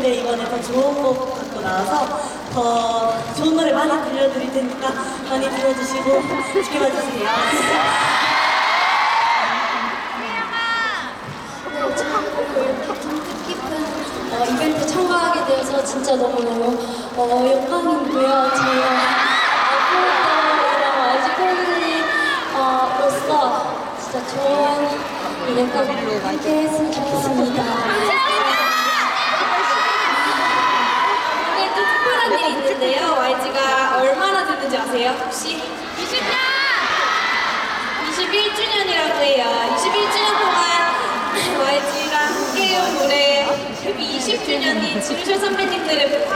주셨는데 이번에 더 좋은 곡 갖고 나와서 더 좋은 노래 많이 들려드릴 테니까 많이 들어주시고 지켜봐 주세요. 어, 이벤트 참가하게 되어서 진짜 너무너무 어, 영광이고요. 저희가 앞으로도 YG 패밀리로서 진짜 좋은 꼭 함께 했으면 좋겠습니다. 오늘 또 특별한 일이 있는데요. YG가 됐는지 아세요? 혹시? 20년! 21주년이라고 해요. 21주년 동안 YG랑 함께해온 노래 데뷔 20주년인 지루셜 선배님들의 무대 어.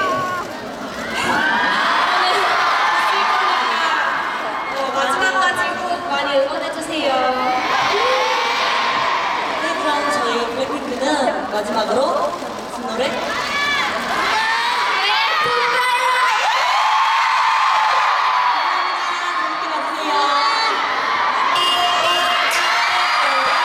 네, 마지막으로 무슨 노래?